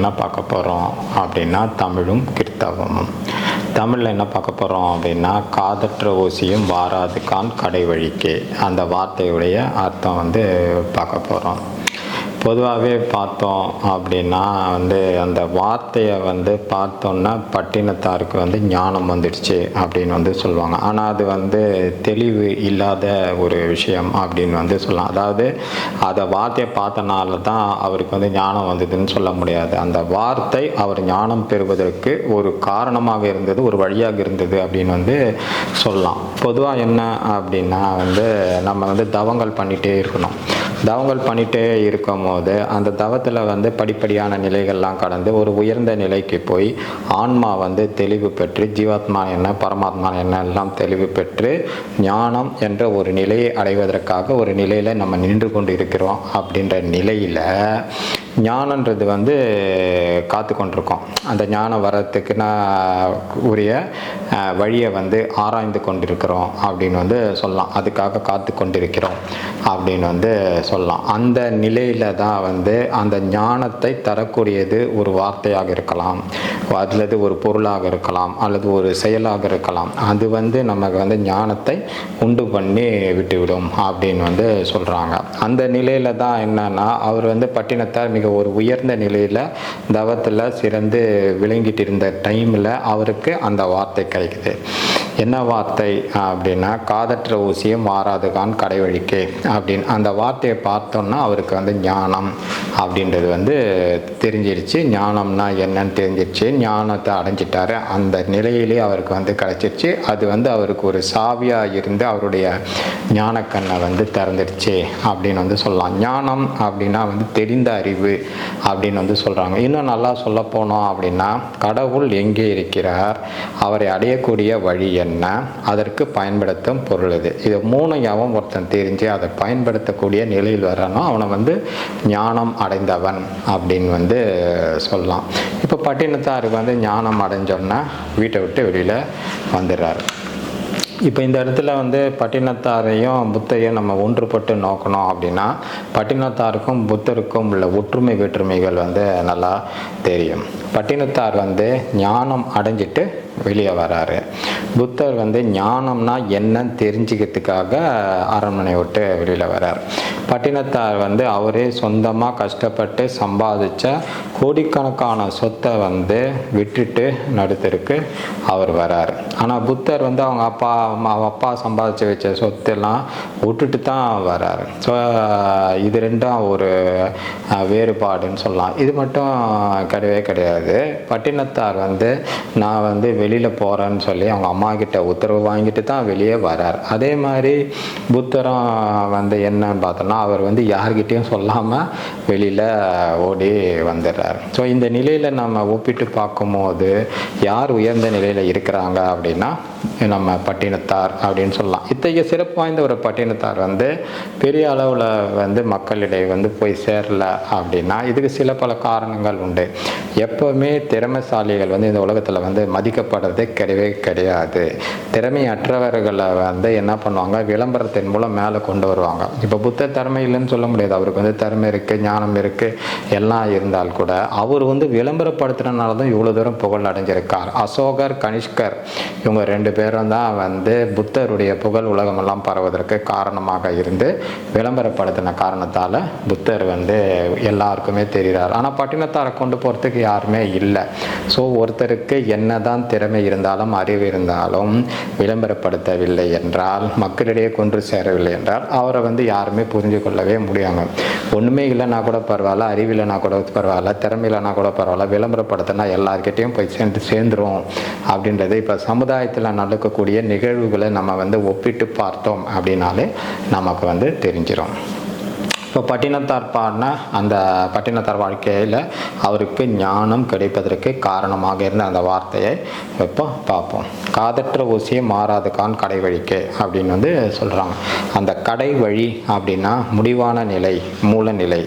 என்ன பார்க்க போகிறோம் அப்படின்னா தமிழும் கிறித்தவமும். தமிழில் என்ன பார்க்க போகிறோம் அப்படின்னா காதற்ற ஓசியும் வாராதுக்கான் கடை வழிக்கே. அந்த வார்த்தையுடைய அர்த்தம் வந்து பார்க்க போகிறோம் பொதுவாகவே பார்த்தோம் அப்படின்னா வந்து அந்த வார்த்தையை வந்து பார்த்தோன்னா பட்டினத்தாருக்கு வந்து ஞானம் வந்துடுச்சு அப்படின்னு வந்து சொல்லுவாங்க. ஆனால் அது வந்து தெளிவு இல்லாத ஒரு விஷயம் அப்படின்னு வந்து சொல்லலாம். அதாவது அதை வார்த்தையை பார்த்தனால தான் அவருக்கு வந்து ஞானம் வந்ததுன்னு சொல்ல முடியாது. அந்த வார்த்தை அவர் ஞானம் பெறுவதற்கு ஒரு காரணமாக இருந்தது ஒரு வழியாக இருந்தது அப்படின்னு வந்து சொல்லலாம். பொதுவாக என்ன அப்படின்னா வந்து நம்ம வந்து தவங்கள் பண்ணிகிட்டே இருக்கணும். தவங்கள் பண்ணிகிட்டே இருக்கும் போது அந்த தவத்தில் வந்து படிப்படியான நிலைகள்லாம் கடந்து ஒரு உயர்ந்த நிலைக்கு போய் ஆன்மா வந்து தெளிவு பெற்று ஜீவாத்மா என்ன பரமாத்மா என்ன எல்லாம் தெளிவு பெற்று ஞானம் என்ற ஒரு நிலையை அடைவதற்காக ஒரு நிலையில் நம்ம நின்று கொண்டு இருக்கிறோம் அப்படின்ற நிலையில் ஞானன்றது வந்து காத்து கொண்டிருக்கோம். அந்த ஞானம் வர்றதுக்குன்னா உரிய வழியை வந்து ஆராய்ந்து கொண்டிருக்கிறோம் அப்படின்னு வந்து சொல்லலாம். அதுக்காக காத்து கொண்டிருக்கிறோம் அப்படின்னு வந்து சொல்லலாம். அந்த நிலையில் தான் வந்து அந்த ஞானத்தை தரக்கூடியது ஒரு வார்த்தையாக இருக்கலாம். அல்லது ஒரு பொருளாக இருக்கலாம். அல்லது ஒரு செயலாக இருக்கலாம். அது வந்து நமக்கு வந்து ஞானத்தை உண்டு பண்ணி விட்டுவிடும் அப்படின்னு வந்து சொல்கிறாங்க அந்த நிலையில் தான் என்னன்னா அவர் வந்து பட்டினத்தார் மிக ஒரு உயர்ந்த நிலையில் தவத்தில் சிறந்து விளங்கிட்டு இருந்த டைமில் அவருக்கு அந்த வார்த்தை கிடைக்குது. என்ன வார்த்தை அப்படின்னா காதற்ற ஊசியும் மாறாதுகான் கடைவழிக்கே அப்படின்னு. அந்த வார்த்தையை பார்த்தோன்னா அவருக்கு வந்து ஞானம் அப்படின்றது வந்து தெரிஞ்சிருச்சு. ஞானம்னா என்னன்னு தெரிஞ்சிருச்சு. ஞானத்தை அடைஞ்சிட்டாரு. அந்த நிலையிலே அவருக்கு வந்து கிடைச்சிருச்சு. அது வந்து அவருக்கு ஒரு சாவியாக இருந்து அவருடைய ஞானக்கண்ணை வந்து திறந்துடுச்சு அப்படின்னு வந்து சொல்லலாம். ஞானம் அப்படின்னா வந்து தெரிந்த அறிவு அப்படின்னு வந்து சொல்கிறாங்க இன்னும் நல்லா சொல்ல போனோம் அப்படின்னா கடவுள் எங்கே இருக்கிறார்? அவரை அடையக்கூடிய வழி என்ன? என்ன? அதற்கு பயன்படுத்தும் பொருள் இது. இது மூணையாவும் ஒருத்தன் தெரிஞ்சு அதை பயன்படுத்தக்கூடிய நிலையில் வரணும் அவனை வந்து ஞானம் அடைந்தவன் அப்படின்னு வந்து சொல்லலாம். இப்போ பட்டினத்தாருக்கு வந்து ஞானம் அடைஞ்சோன்னா வீட்டை விட்டு வெளியில் வந்துடுறாரு. இப்போ இந்த இடத்துல வந்து பட்டினத்தாரையும் புத்தையும் நம்ம ஒன்றுபட்டு நோக்கணும் அப்படின்னா பட்டினத்தாருக்கும் புத்தருக்கும் உள்ள ஒற்றுமை வேற்றுமைகள் வந்து நல்லா தெரியும். பட்டினத்தார் வந்து ஞானம் அடைஞ்சிட்டு வெளியே வராரு. புத்தர் வந்து ஞானம்னா என்னன்னு தெரிஞ்சுக்கிறதுக்காக அரண்மனை விட்டு வெளியில் வரார். பட்டினத்தார் வந்து அவரே சொந்தமாக கஷ்டப்பட்டு சம்பாதிச்ச கோடிக்கணக்கான சொத்தை வந்து விட்டுட்டு நடுத்தருக்கு அவர் வரார். ஆனால் புத்தர் வந்து அவங்க அப்பா அம்மா அவங்க அப்பா சம்பாதிச்சு வச்ச சொத்தெல்லாம் விட்டுட்டு தான் வரார். ஸோ இது ரெண்டும் ஒரு வேறுபாடுன்னு சொல்லலாம். இது மட்டும் கிடையவே கிடையாது. பட்டினத்தார் வந்து நான் வந்து வெளியில் போகிறேன்னு சொல்லி அவங்க அம்மா கிட்ட உத்தரவு வாங்கிட்டு தான் வெளியே வரார். அதே மாதிரி புத்தரும் வந்து என்னன்னு பார்த்தோன்னா அவர் வந்து யார்கிட்டயும் சொல்லாமல் வெளியில் ஓடி வந்துடுறார். ஸோ இந்த நிலையில் நம்ம ஒப்பிட்டு பார்க்கும்போது யார் உயர்ந்த நிலையில் இருக்கிறாங்க அப்படின்னா நம்ம பட்டினத்தார் அப்படின்னு சொல்லலாம். இத்தகைய சிறப்பு வாய்ந்த ஒரு பட்டினத்தார் வந்து பெரிய அளவில் வந்து மக்களிடையே வந்து போய் சேரல அப்படின்னா இதுக்கு சில பல காரணங்கள் உண்டு. எப்போவுமே திறமைசாலிகள் வந்து இந்த உலகத்தில் வந்து மதிக்கப்படுறதே கிடையவே கிடையாது. திறமையற்றவர்களை வந்து என்ன பண்ணுவாங்க? விளம்பரத்தின் மூலம் மேலே கொண்டு வருவாங்க. இப்போ புத்த திறமை இல்லைன்னு சொல்ல முடியாது. அவருக்கு வந்து திறமை இருக்குது ஞானம் இருக்குது எல்லாம் இருந்தால் கூட அவர் வந்து விளம்பரப்படுத்துறதுனால தான் இவ்வளோ தூரம் புகழ் அடைஞ்சிருக்கார். அசோகர் கனிஷ்கர் இவங்க ரெண்டு பேரும் தான் வந்து புத்தருடைய புகழ் உலகமெல்லாம் பரவதற்கு காரணமாக இருந்து விளம்பரப்படுத்தின காரணத்தால் புத்தர் வந்து எல்லாருக்குமே தெரிகிறார். ஆனால் பட்டினத்தாரை கொண்டு போகிறதுக்கு யாருமே இல்லை. ஸோ ஒருத்தருக்கு என்னதான் திறமை இருந்தாலும் அறிவு இருந்தாலும் விளம்பரப்படுத்தவில்லை என்றால் மக்களிடையே கொன்று சேரவில்லை என்றால் அவரை வந்து யாருமே புரிஞ்சு கொள்ளவே முடியாமல் ஒன்றுமே இல்லைனா கூட பரவாயில்ல அறிவு இல்லைனா கூட பரவாயில்ல திறமை இல்லைனா கூட பரவாயில்ல விளம்பரப்படுத்தினா எல்லாருக்கிட்டையும் போய் சேர்ந்து சேர்ந்துரும் அப்படின்றது இப்போ சமுதாயத்தில் நடக்கக்கூடிய நிகழ்வுகளை நம்ம வந்து ஒப்பிட்டு பார்த்தோம் அப்படின்னாலே நமக்கு வந்து தெரிஞ்சிடும் இப்போ பட்டினத்தார் பாடின அந்த பட்டினத்தார் வாழ்க்கையில் அவருக்கு ஞானம் கிடைப்பதற்கு காரணமாக இருந்த அந்த வார்த்தையை இப்போ பார்ப்போம். காதற்ற ஊசியை மாறாதுக்கான் கடை வழிக்கு அப்படின்னு வந்து சொல்கிறாங்க அந்த கடை வழி அப்படின்னா முடிவான நிலை மூல நிலை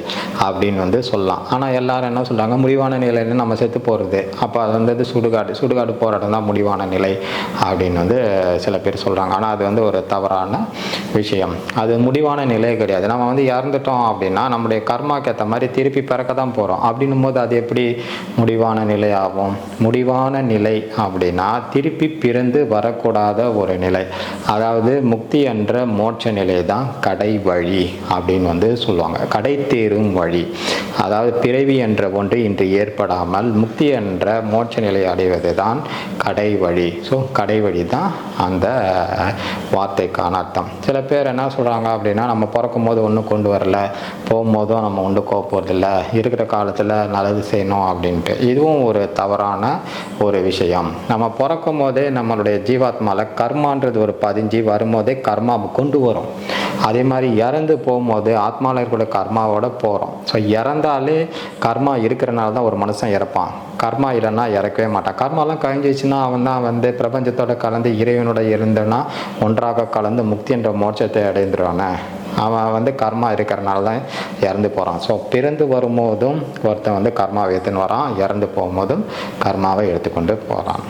அப்படின்னு வந்து சொல்லலாம். ஆனால் எல்லாரும் என்ன சொல்கிறாங்க முடிவான நிலைன்னு நம்ம செத்து போகிறது அப்போ அது வந்து சுடுகாடு சுடுகாடு போராட்டம் தான் முடிவான நிலை அப்படின்னு வந்து சில பேர் சொல்கிறாங்க ஆனால் அது வந்து ஒரு தவறான விஷயம். அது முடிவான நிலை கிடையாது. நம்ம வந்து இறந்துட்டோம் பிறக்கிறோம் அப்படின்னா நம்முடைய கர்மாக்கு ஏற்ற மாதிரி திருப்பி பிறக்க தான் போகிறோம் அப்படின்னும் போது அது எப்படி? முடிவான நிலை ஆகும் முடிவான நிலை அப்படின்னா திருப்பி பிறந்து வரக்கூடாத ஒரு நிலை. அதாவது முக்தி என்ற மோட்ச நிலை தான் கடை வழி அப்படின்னு வந்து சொல்லுவாங்க. கடை தேரும் வழி. அதாவது பிறவி என்ற ஒன்று இன்று ஏற்படாமல் முக்தி என்ற மோட்ச நிலை அடைவது தான் கடை வழி. ஸோ கடை வழி தான் அந்த வார்த்தைக்கான அர்த்தம். சில பேர் என்ன சொல்கிறாங்க அப்படின்னா நம்ம பிறக்கும் போது ஒன்றும் கொண்டு வரல. போகும்போதும் நம்ம ஒன்று கோப்போறதில்ல இருக்கிற காலத்தில் நல்லது செய்யணும் அப்படின்ட்டு. இதுவும் ஒரு தவறான ஒரு விஷயம். நம்ம பிறக்கும் போதே நம்மளுடைய ஜீவாத்மாவில் கர்மான்றது ஒரு பதிஞ்சு வரும்போதே கர்மா கொண்டு வரும். அதே மாதிரி இறந்து போகும்போது ஆத்மாவில் இருக்கிற கர்மாவோட போகிறோம் ஸோ இறந்தாலே கர்மா இருக்கிறனால தான் ஒரு மனுஷன் இறப்பான். கர்மா இல்லைன்னா இறக்கவே மாட்டான். கர்மாலாம் கழிஞ்சிச்சுன்னா அவன் தான் வந்து பிரபஞ்சத்தோட கலந்து இறைவனோட இருந்தனா ஒன்றாக கலந்து முக்தி என்ற மோட்சத்தை அடைந்துருவானே. அவன் வந்து கர்மா இருக்கிறனால தான் இறந்து போகிறான் ஸோ பிறந்து வரும்போதும் ஒருத்தன் வந்து கர்மாவை எடுத்துன்னு வரான். இறந்து போகும்போதும் கர்மாவை எடுத்துக்கொண்டு போகிறான்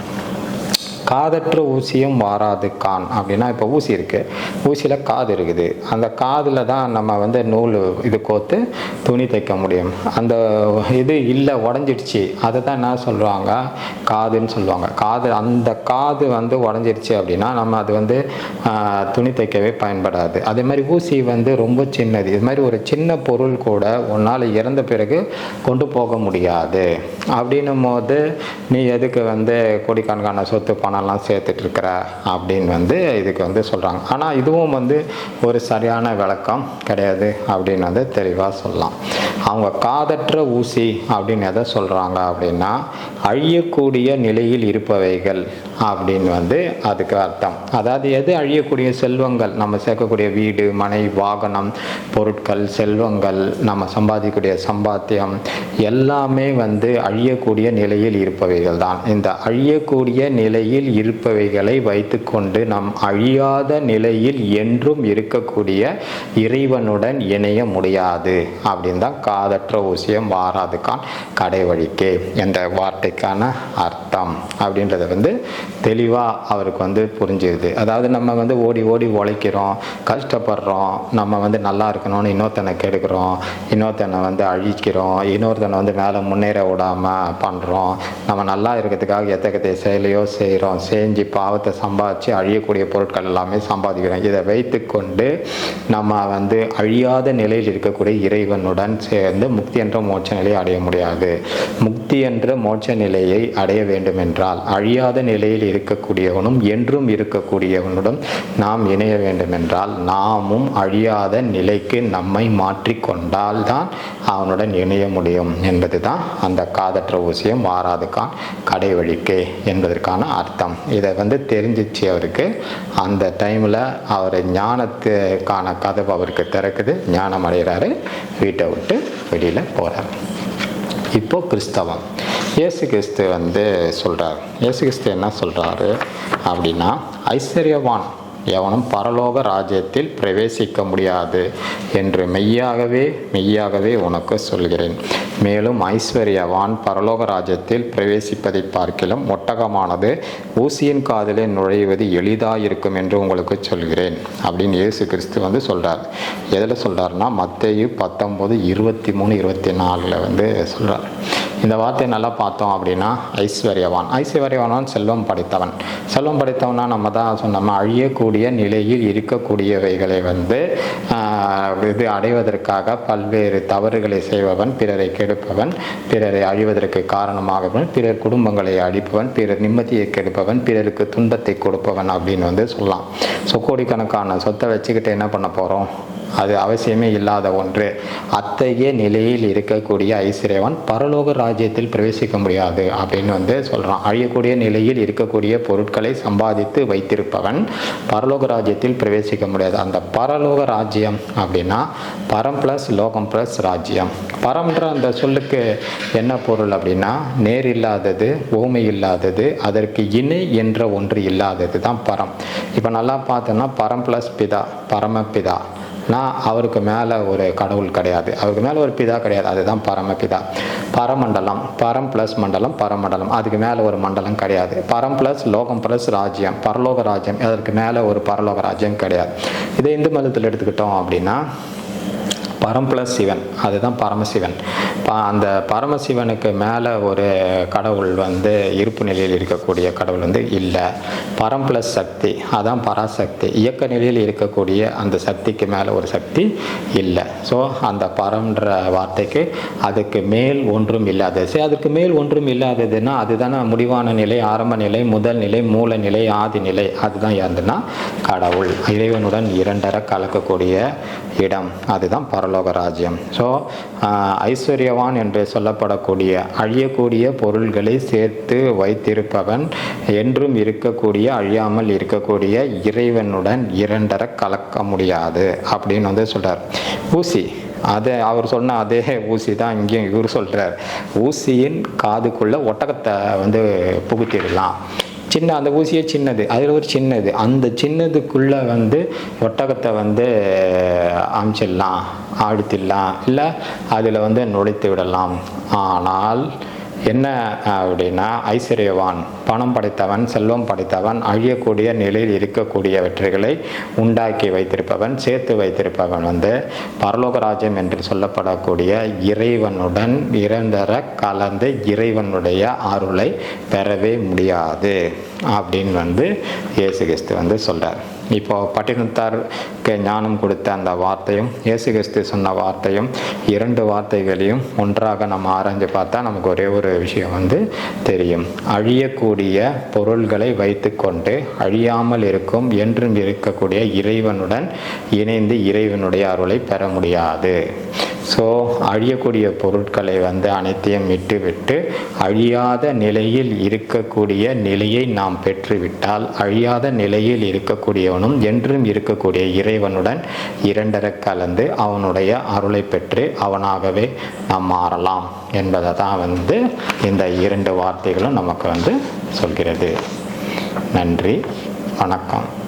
காதற்ற ஊசியும் வாராது கான் அப்படின்னா இப்போ ஊசி இருக்குது ஊசியில் காது இருக்குது. அந்த காதில் தான் நம்ம வந்து நூல் இது கோத்து துணி தைக்க முடியும். அந்த இது இல்லை உடஞ்சிடுச்சு. அதை தான் என்ன சொல்லுவாங்க? காதுன்னு சொல்லுவாங்க. காது அந்த காது வந்து உடஞ்சிடுச்சு அப்படின்னா நம்ம அது வந்து துணி தைக்கவே பயன்படாது. அதே மாதிரி ஊசி வந்து ரொம்ப சின்னது. இது மாதிரி ஒரு சின்ன பொருள் கூட உன்னால் இறந்த பிறகு கொண்டு போக முடியாது. அப்படின்னும் போது நீ எதுக்கு வந்து கோடிக்கணக்கான சொத்து பணம் சேர்த்துட்டு இருக்கிற அப்படின்னு வந்து இதுக்கு வந்து சொல்கிறாங்க ஆனால் இதுவும் வந்து ஒரு சரியான விளக்கம் கிடையாது அப்படின்னு வந்து தெளிவாக சொல்லலாம். அவங்க காதற்ற ஊசி அப்படின்னு எதை சொல்கிறாங்க அப்படின்னா அழியக்கூடிய நிலையில் இருப்பவைகள் அப்படின்னு வந்து அதுக்கு அர்த்தம். அதாவது எது அழியக்கூடிய செல்வங்கள்? நம்ம சேர்க்கக்கூடிய வீடு மனை வாகனம் பொருட்கள் செல்வங்கள் நம்ம சம்பாதிக்கக்கூடிய சம்பாத்தியம் எல்லாமே வந்து அழியக்கூடிய நிலையில் இருப்பவைகள் தான் இந்த அழியக்கூடிய நிலையில் இருப்பவைகளை வைத்துக்கொண்டு நம் அழியாத நிலையில் என்றும் இருக்கக்கூடிய இறைவனுடன் இணைய முடியாது. அப்படின்னு தான் காதற்ற ஊசியம் வாராதுக்கான் கடைவழிக்கே. என்ற வார்த்தைக்கான அர்த்தம் அப்படின்றத வந்து தெளிவாக அவருக்கு வந்து புரிஞ்சுது. அதாவது நம்ம வந்து ஓடி ஓடி உழைக்கிறோம் கஷ்டப்படுறோம் நம்ம வந்து நல்லா இருக்கணும்னு இன்னொருத்தனை கெடுக்கிறோம் இன்னொருத்தனை வந்து அழிக்கிறோம் இன்னொருத்தனை வந்து மேலே முன்னேற விடாமல் பண்ணுறோம் நம்ம நல்லா இருக்கிறதுக்காக எத்தகத்தை செயலையோ செய்கிறோம் செஞ்சு பாவத்தை சம்பாதிச்சு அழியக்கூடிய பொருட்கள் எல்லாமே சம்பாதிக்கிறோம். இதை வைத்துக்கொண்டு நம்ம வந்து அழியாத நிலையில் இருக்கக்கூடிய இறைவனுடன் சேர்ந்து முக்தி என்ற மோட்ச நிலையை அடைய முடியாது. முக்தி என்ற மோட்ச நிலையை அடைய வேண்டும் என்றால் அழியாத நிலையில் இருக்கக்கூடியவனும் என்றும் இருக்கக்கூடியவனுடன் நாம் இணைய வேண்டும் என்றால் நாமும் அழியாத நிலைக்கு நம்மை மாற்றிக்கொண்டால் தான் அவனுடன் இணைய முடியும் என்பது தான் அந்த காதற்ற ஊசியம். வாராதுக்கான் கடை வழிக்கே என்பதற்கான அர்த்தம். இதை வந்து தெரிஞ்சிச்சு அவருக்கு. அந்த டைமில் அவர் ஞானத்துக்கான கதவு அவருக்கு திறக்குது. ஞானம் அடைகிறாரு. வீட்டை விட்டு வெளியில் போகிறார் இப்போ கிறிஸ்தவம். இயேசு கிறிஸ்து வந்து சொல்கிறார் இயேசு கிறிஸ்து என்ன சொல்கிறாரு அப்படின்னா ஐஸ்வர்யவான். எவனும் பரலோக ராஜ்யத்தில் பிரவேசிக்க முடியாது என்று மெய்யாகவே மெய்யாகவே உனக்கு சொல்கிறேன். மேலும் ஐஸ்வர்யவான் பரலோக ராஜ்யத்தில் பிரவேசிப்பதை பார்க்கிலும் ஒட்டகமானது ஊசியின் காதிலே நுழைவது எளிதாக என்று உங்களுக்கு சொல்கிறேன். அப்படின்னு இயேசு கிறிஸ்து வந்து சொல்கிறார் எதில் சொல்கிறாருன்னா மத்தேயு பத்தொம்போது இருபத்தி மூணு இருபத்தி நாலில் வந்து சொல்கிறார் இந்த வார்த்தையை நல்லா பார்த்தோம் அப்படின்னா ஐஸ்வர்யவான். ஐஸ்வர்யவான் செல்வம் படைத்தவன். செல்வம் படைத்தவனா நம்ம தான் சொன்னோம் அழியக்கூடிய நிலையில் இருக்கக்கூடியவைகளை வந்து இது அடைவதற்காக பல்வேறு தவறுகளை செய்பவன் பிறரை கெடுப்பவன் பிறரை அழிவதற்கு காரணமாகவன் பிறர் குடும்பங்களை அழிப்பவன் பிறர் நிம்மதியை கெடுப்பவன் பிறருக்கு துன்பத்தை கொடுப்பவன் அப்படின்னு வந்து சொல்லலாம். ஸோ கோடிக்கணக்கான சொத்தை வச்சுக்கிட்டு என்ன பண்ண போகிறோம் அது அவசியமே இல்லாத ஒன்று. அத்தகைய நிலையில் இருக்கக்கூடிய ஐஸ்வர்யவன் பரலோக ராஜ்யத்தில் பிரவேசிக்க முடியாது அப்படின்னு வந்து சொல்கிறான் அழியக்கூடிய நிலையில் இருக்கக்கூடிய பொருட்களை சம்பாதித்து வைத்திருப்பவன் பரலோக ராஜ்யத்தில் பிரவேசிக்க முடியாது. அந்த பரலோக ராஜ்யம் அப்படின்னா பரம் ப்ளஸ் லோகம் ப்ளஸ் ராஜ்யம். பரம்ன்ற அந்த சொல்லுக்கு என்ன பொருள் அப்படின்னா நேர் இல்லாதது ஓமை இல்லாதது அதற்கு இணை என்ற ஒன்று இல்லாதது தான் பரம். இப்போ நல்லா பார்த்தோன்னா பரம் ப்ளஸ் பிதா பரமபிதா நான் அவருக்கு மேலே ஒரு கடவுள் கிடையாது. அவருக்கு மேலே ஒரு பிதா கிடையாது. அதுதான் பரமபிதா. பரமண்டலம். பரம் ப்ளஸ் மண்டலம் பரமண்டலம். அதுக்கு மேலே ஒரு மண்டலம் கிடையாது. பரம் ப்ளஸ் லோகம் ப்ளஸ் ராஜ்யம். பரலோக ராஜ்யம். அதற்கு மேலே ஒரு பரலோக ராஜ்யம் கிடையாது. இதை இந்து மதத்தில் எடுத்துக்கிட்டோம் அப்படின்னா பரம் ப்ளஸ் சிவன். அதுதான் பரமசிவன். ப அந்த பரமசிவனுக்கு மேலே ஒரு கடவுள் வந்து இருப்பு நிலையில் இருக்கக்கூடிய கடவுள் வந்து இல்லை. பரம் ப்ளஸ் சக்தி. அதான் பராசக்தி. இயக்க நிலையில் இருக்கக்கூடிய அந்த சக்திக்கு மேலே ஒரு சக்தி இல்லை. ஸோ அந்த பரம்ன்ற வார்த்தைக்கு அதுக்கு மேல் ஒன்றும் இல்லாதது. சரி அதுக்கு மேல் ஒன்றும் இல்லாததுன்னா அதுதானே முடிவான நிலை ஆரம்ப நிலை முதல் நிலை மூல நிலை ஆதி நிலை. அதுதான் யாருன்னா கடவுள். இறைவனுடன் இரண்டர கலக்கக்கூடிய இடம். அதுதான் பரலோக ராஜ்யம் ஸோ ஐஸ்வர்யவான் என்று சொல்லப்படக்கூடிய அழியக்கூடிய பொருள்களை சேர்த்து வைத்திருப்பவன் என்றும் இருக்கக்கூடிய அழியாமல் இருக்கக்கூடிய இறைவனுடன் இரண்டர கலக்க முடியாது அப்படின்னு வந்து சொல்கிறார் ஊசி அது அவர் சொன்ன அதே ஊசி தான் இங்கேயும் இவர் சொல்கிறார் ஊசியின் காதுக்குள்ள ஒட்டகத்தை வந்து புகுத்திடலாம். சின்ன அந்த ஊசியே சின்னது. அதில் ஒரு சின்னது. அந்த சின்னதுக்குள்ளே வந்து ஒட்டகத்தை வந்து அமிச்சிடலாம் ஆழ்த்திடலாம் இல்லை அதில் வந்து நுழைத்து விடலாம். ஆனால் என்ன அப்படின்னா ஐஸ்வர்யவான் பணம் படைத்தவன் செல்வம் படைத்தவன் அழியக்கூடிய நிலையில் இருக்கக்கூடியவற்றைகளை உண்டாக்கி வைத்திருப்பவன் சேர்த்து வைத்திருப்பவன் வந்து பரலோகராஜ்யம் என்று சொல்லப்படக்கூடிய இறைவனுடன் இறந்தர கலந்து இறைவனுடைய அருளை பெறவே முடியாது அப்படின்னு வந்து இயேசு கிறிஸ்து வந்து சொல்கிறார் இப்போ பட்டினத்தாருக்கு ஞானம் கொடுத்த அந்த வார்த்தையும் இயேசு கிறிஸ்து சொன்ன வார்த்தையும் இரண்டு வார்த்தைகளையும் ஒன்றாக நம்ம ஆராய்ஞ்சு பார்த்தா நமக்கு ஒரே ஒரு விஷயம் வந்து தெரியும். அழியக்கூடிய பொருள்களை வைத்துக்கொண்டு அழியாமல் இருக்கும் என்றும் இருக்கக்கூடிய இறைவனுடன் இணைந்து இறைவனுடைய அருளை பெற முடியாது. ஸோ அழியக்கூடிய பொருட்களை வந்து அனைத்தையும் விட்டுவிட்டு அழியாத நிலையில் இருக்கக்கூடிய நிலையை நாம் பெற்றுவிட்டால் அழியாத நிலையில் இருக்கக்கூடியவனும் என்றும் இருக்கக்கூடிய இறைவனுடன் இரண்டர கலந்து அவனுடைய அருளை பெற்று அவனாகவே நாம் மாறலாம் என்பதை தான் வந்து இந்த இரண்டு வார்த்தைகளும் நமக்கு வந்து சொல்கிறது. நன்றி வணக்கம்.